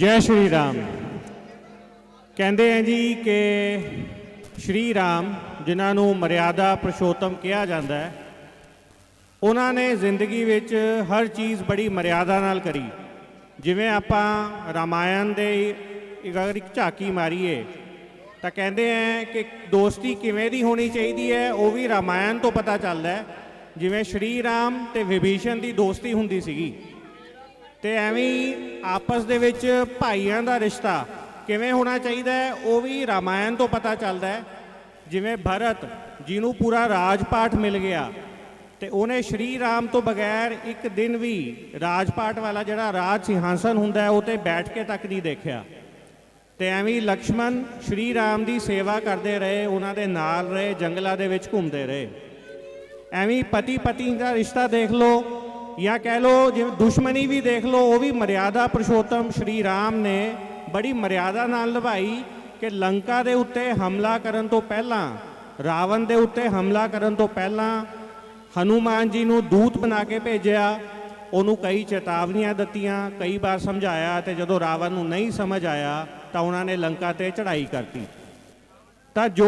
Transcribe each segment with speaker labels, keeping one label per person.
Speaker 1: ਜੈ ਸ਼੍ਰੀ ਰਾਮ। ਕਹਿੰਦੇ ਆ ਜੀ ਕਿ ਸ਼੍ਰੀ ਰਾਮ, ਜਿਨ੍ਹਾਂ ਨੂੰ ਮਰਿਆਦਾ ਪੁਰਸ਼ੋਤਮ ਕਿਹਾ ਜਾਂਦਾ ਹੈ, ਉਹਨਾਂ ਨੇ ਜ਼ਿੰਦਗੀ ਵਿੱਚ ਹਰ ਚੀਜ਼ ਬੜੀ ਮਰਿਆਦਾ ਨਾਲ ਕਰੀ। ਜਿਵੇਂ ਆਪਾਂ ਰਾਮਾਇਣ ਦੇ ਅਗਰ ਇੱਕ ਝਾਕੀ ਮਾਰੀਏ, ਤਾਂ ਕਹਿੰਦੇ ਆ ਕਿ ਦੋਸਤੀ ਕਿਵੇਂ ਦੀ ਹੋਣੀ ਚਾਹੀਦੀ ਹੈ, ਉਹ ਵੀ ਰਾਮਾਇਣ ਤੋਂ ਪਤਾ ਚੱਲਦਾ ਹੈ। ਜਿਵੇਂ ਸ਼੍ਰੀ ਰਾਮ ਤੇ ਵਿਭੀਸ਼ਣ ਦੀ ਦੋਸਤੀ ਹੁੰਦੀ ਸੀਗੀ। ਤੇ ਐਵੇਂ ਹੀ ਆਪਸ ਦੇ ਵਿੱਚ ਭਾਈਆਂ ਦਾ ਰਿਸ਼ਤਾ ਕਿਵੇਂ ਹੋਣਾ ਚਾਹੀਦਾ ਹੈ, ਉਹ ਵੀ ਰਾਮਾਇਣ ਤੋਂ ਪਤਾ ਚੱਲਦਾ ਹੈ। ਜਿਵੇਂ ਭਰਤ, ਜਿਹਨੂੰ ਪੂਰਾ ਰਾਜਪਾਟ ਮਿਲ ਗਿਆ ਤੇ ਉਹਨੇ ਸ਼੍ਰੀ ਰਾਮ ਤੋਂ ਬਗੈਰ ਇੱਕ ਦਿਨ ਵੀ ਰਾਜਪਾਟ ਵਾਲਾ ਜਿਹੜਾ ਰਾਜ ਸਿੰਘਾਸਨ ਹੁੰਦਾ ਹੈ, ਉਹ ਤੇ ਬੈਠ ਕੇ ਤੱਕ ਨਹੀਂ ਦੇਖਿਆ। ਤੇ ਐਵੇਂ ਲਕਸ਼ਮਣ ਸ਼੍ਰੀ ਰਾਮ ਦੀ ਸੇਵਾ ਕਰਦੇ ਰਹੇ, ਉਹਨਾਂ ਦੇ ਨਾਲ ਰਹੇ, ਜੰਗਲਾਂ ਦੇ ਵਿੱਚ ਘੁੰਮਦੇ ਰਹੇ। ਐਵੇਂ ਪਤੀ ਪਤੀ ਦਾ ਰਿਸ਼ਤਾ ਦੇਖ ਲਓ ਜਾਂ ਕਹਿ ਲਓ ਜਿਵੇਂ ਦੁਸ਼ਮਣੀ ਵੀ ਦੇਖ ਲਓ, ਉਹ ਵੀ ਮਰਿਆਦਾ ਪੁਰਸ਼ੋਤਮ ਸ਼੍ਰੀ ਰਾਮ ਨੇ ਬੜੀ ਮਰਿਆਦਾ ਨਾਲ ਨਿਭਾਈ ਕਿ ਲੰਕਾ ਦੇ ਉੱਤੇ ਹਮਲਾ ਕਰਨ ਤੋਂ ਪਹਿਲਾਂ, ਰਾਵਣ ਦੇ ਉੱਤੇ ਹਮਲਾ ਕਰਨ ਤੋਂ ਪਹਿਲਾਂ ਹਨੂਮਾਨ ਜੀ ਨੂੰ ਦੂਤ ਬਣਾ ਕੇ ਭੇਜਿਆ, ਉਹਨੂੰ ਕਈ ਚੇਤਾਵਨੀਆਂ ਦਿੱਤੀਆਂ, ਕਈ ਵਾਰ ਸਮਝਾਇਆ ਤੇ ਜਦੋਂ ਰਾਵਣ ਨੂੰ ਨਹੀਂ ਸਮਝ ਆਇਆ ਤਾਂ ਉਹਨਾਂ ਨੇ ਲੰਕਾ ਤੇ ਚੜ੍ਹਾਈ ਕਰਤੀ। ਤਾਂ ਜੋ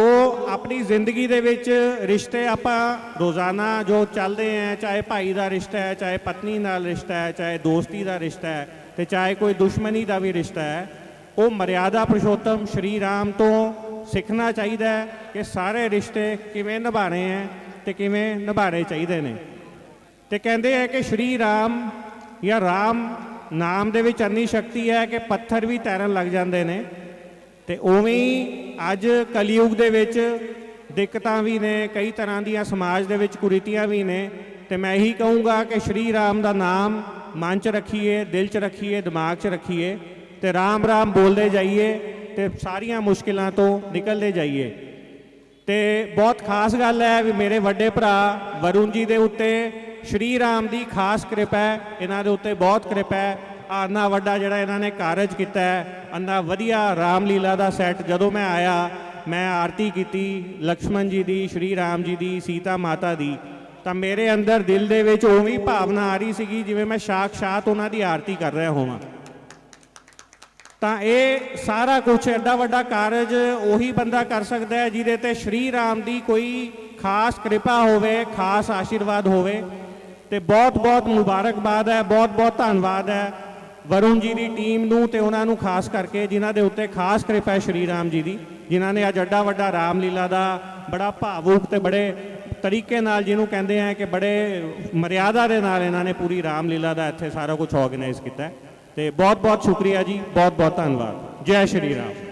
Speaker 1: ਆਪਣੀ ਜ਼ਿੰਦਗੀ ਦੇ ਵਿੱਚ ਰਿਸ਼ਤੇ ਆਪਾਂ ਰੋਜ਼ਾਨਾ ਜੋ ਚੱਲਦੇ ਆ, ਚਾਹੇ ਭਾਈ ਦਾ ਰਿਸ਼ਤਾ ਹੈ, ਚਾਹੇ ਪਤਨੀ ਨਾਲ ਰਿਸ਼ਤਾ ਹੈ, ਚਾਹੇ ਦੋਸਤੀ ਦਾ ਰਿਸ਼ਤਾ ਹੈ ਤੇ ਚਾਹੇ ਕੋਈ ਦੁਸ਼ਮਣੀ ਦਾ ਵੀ ਰਿਸ਼ਤਾ ਹੈ, ਉਹ ਮਰਿਆਦਾ ਪੁਰਸ਼ੋਤਮ ਸ਼੍ਰੀ ਰਾਮ ਤੋਂ ਸਿੱਖਣਾ ਚਾਹੀਦਾ ਹੈ ਕਿ ਸਾਰੇ ਰਿਸ਼ਤੇ ਕਿਵੇਂ ਨਿਭਾਣੇ ਹੈ ਤੇ ਕਿਵੇਂ ਨਿਭਾਣੇ ਚਾਹੀਦੇ ਨੇ। ਤੇ ਕਹਿੰਦੇ ਆ ਕਿ ਸ਼੍ਰੀ ਰਾਮ ਜਾਂ ਰਾਮ ਨਾਮ ਦੇ ਵਿੱਚ ਇੰਨੀ ਸ਼ਕਤੀ ਹੈ ਕਿ ਪੱਥਰ ਵੀ ਤੈਰਨ ਲੱਗ ਜਾਂਦੇ ਨੇ। ਤੇ ਉਵੇਂ ਹੀ ਅੱਜ ਕਲਯੁਗ ਦੇ ਵਿੱਚ ਦਿੱਕਤਾਂ ਵੀ ਨੇ, ਕਈ ਤਰ੍ਹਾਂ ਦੀਆਂ ਸਮਾਜ ਦੇ ਵਿੱਚ ਕੁਰੀਤੀਆਂ ਵੀ ਨੇ। ਤੇ ਮੈਂ ਇਹੀ ਕਹੂੰਗਾ ਕਿ ਸ਼੍ਰੀ ਰਾਮ ਦਾ ਨਾਮ ਮਨ 'ਚ ਰੱਖੀਏ, ਦਿਲ 'ਚ ਰੱਖੀਏ, ਦਿਮਾਗ 'ਚ ਰੱਖੀਏ ਤੇ ਰਾਮ ਰਾਮ ਬੋਲਦੇ ਜਾਈਏ ਤੇ ਸਾਰੀਆਂ ਮੁਸ਼ਕਿਲਾਂ ਤੋਂ ਨਿਕਲਦੇ ਜਾਈਏ। ਤੇ ਬਹੁਤ ਖਾਸ ਗੱਲ ਹੈ ਵੀ ਮੇਰੇ ਵੱਡੇ ਭਰਾ ਵਰੁਣ ਜੀ ਦੇ ਉੱਤੇ ਸ਼੍ਰੀ ਰਾਮ ਦੀ ਖਾਸ ਕਿਰਪਾ ਹੈ, ਇਹਨਾਂ ਦੇ ਉੱਤੇ ਬਹੁਤ ਕਿਰਪਾ ਹੈ। ਆਨਾ ਵੱਡਾ ਜਿਹੜਾ ਇਹਨਾਂ ਨੇ ਕਾਰਜ ਕੀਤਾ ਹੈ, ਅੰਨਾ ਵਧੀਆ ਰਾਮਲੀਲਾ ਦਾ ਸੈੱਟ ਜਦੋਂ ਮੈਂ ਆਇਆ, ਮੈਂ ਆਰਤੀ ਕੀਤੀ ਲਕਸ਼ਮਣ ਜੀ ਦੀ, ਸ਼੍ਰੀ ਰਾਮ ਜੀ ਦੀ, ਸੀਤਾ ਮਾਤਾ ਦੀ। ਤਾਂ ਮੇਰੇ ਅੰਦਰ ਦਿਲ ਦੇ ਵਿੱਚ ਉਵੇਂ ਹੀ ਭਾਵਨਾ ਆ ਰਹੀ ਸੀਗੀ ਜਿਵੇਂ ਮੈਂ ਸਾਖਸ਼ਾਤ ਉਹਨਾਂ ਦੀ ਆਰਤੀ ਕਰ ਰਿਹਾ ਹੋਵਾਂ। ਤਾਂ ਇਹ ਸਾਰਾ ਕੁਝ ਐਡਾ ਵੱਡਾ ਕਾਰਜ ਉਹੀ ਬੰਦਾ ਕਰ ਸਕਦਾ ਹੈ ਜਿਹਦੇ ਤੇ ਸ਼੍ਰੀ ਰਾਮ ਦੀ ਕੋਈ ਖਾਸ ਕਿਰਪਾ ਹੋਵੇ, ਖਾਸ ਆਸ਼ੀਰਵਾਦ ਹੋਵੇ। ਤੇ ਬਹੁਤ ਬਹੁਤ ਮੁਬਾਰਕਬਾਦ ਹੈ ਬਹੁਤ ਬਹੁਤ ਧੰਨਵਾਦ ਹੈ। ਵਰੁਣ ਜੀ ਦੀ ਟੀਮ ਨੂੰ ਤੇ ਉਹਨਾਂ ਨੂੰ ਖਾਸ ਕਰਕੇ ਜਿਨ੍ਹਾਂ ਦੇ ਉੱਤੇ ਖਾਸ ਕਿਰਪਾ ਹੈ ਸ਼੍ਰੀ ਰਾਮ ਜੀ ਦੀ, ਜਿਨ੍ਹਾਂ ਨੇ ਅੱਜ ਅੱਡਾ ਵੱਡਾ ਰਾਮਲੀਲਾ ਦਾ ਬੜਾ ਭਾਵੁਕ ਤੇ ਬੜੇ ਤਰੀਕੇ ਨਾਲ ਜਿਹਨੂੰ ਕਹਿੰਦੇ ਆ ਕਿ ਬੜੇ ਮਰਿਆਦਾ ਦੇ ਨਾਲ ਇਹਨਾਂ ਨੇ ਪੂਰੀ ਰਾਮਲੀਲਾ ਦਾ ਇੱਥੇ ਸਾਰਾ ਕੁਝ ਆਰਗੇਨਾਈਜ਼ ਕੀਤਾ ਹੈ। ਤੇ ਬਹੁਤ ਬਹੁਤ ਸ਼ੁਕਰੀਆ ਜੀ ਬਹੁਤ ਬਹੁਤ ਧੰਨਵਾਦ। ਜੈ ਸ਼੍ਰੀ ਰਾਮ।